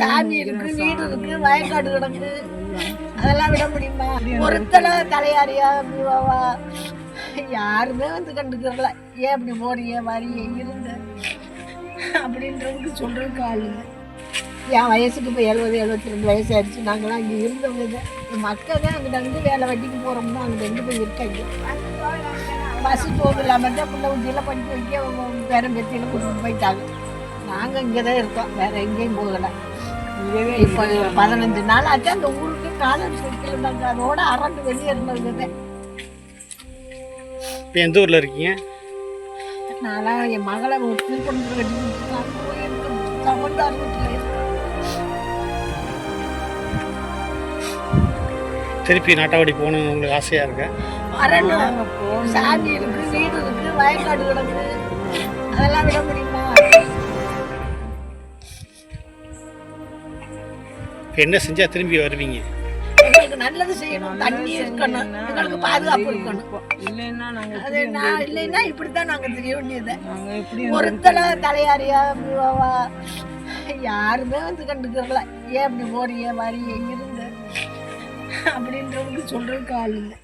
சாமி இருக்கு வீடு இருக்கு வயக்காடு கிடக்கு. அதெல்லாம் விட முடியுமா? ஒருத்தல தலையாரியா யாருமே வந்து கண்டுக்கிறல ஏன் இப்படி போறிய வரிய இருந்த? அப்படின்றதுக்கு சொல்றதுக்கு ஆளுங்க என் வயசுக்கு இப்போ எழுபது எழுபத்தி ரெண்டு வயசு ஆயிடுச்சு. நாங்களாம் இங்கே இருந்தவங்க தான் மக்கள் தான் அங்கிட்ட வந்து வேலை வட்டிக்கு போகிறோம்னா அங்கே எங்கே போய் இருக்காங்க பஸ் போக இல்லாமல் தான் பிள்ளை குட்டியெல்லாம் படிக்க வைக்க அவங்க பேரன் பேத்தியெல்லாம் போயிட்டாங்க. நாங்கள் இங்கே தான் இருக்கோம். வேற எங்கேயும் போகலை. இப்போ பதினஞ்சு நாள் ஆச்சு அந்த ஊருக்கு காலேஜ் வைக்கலாங்க அதோட அரண்டு வெளியே இருந்தவங்க தான் இப்போ எந்த ஊரில் இருக்கீங்க? நான்லாம் என் மகளை ஒரு திருப்பணத்தில் கட்டி தமிழ்நாடு வீட்டில் திருப்பி நாட்டாவடி போகணும்னு உங்களுக்கு ஆசையாக இருக்கா? வரணும். சாமி இருக்கு வீடு இருக்கு வயக்காடு கிடக்கு. அதெல்லாம் விட இப்போ என்ன செஞ்சால் திரும்பி வருவீங்க? எங்களுக்கு நல்லது செய்யணும். தண்ணி இருக்கணும். எங்களுக்கு பாதுகாப்பு இருக்கணும். இல்லைன்னா நாங்க அது நான் இல்லைன்னா இப்படித்தான் நாங்க தெரிய வேண்டியது. ஒருத்தல தலையாரியா யாருமே வந்து கண்டுக்கிறல ஏன் இப்படி போறிய வரிய இருந்த? அப்படின்றதுக்கு சொல்றதுக்கு ஆள் இல்லை.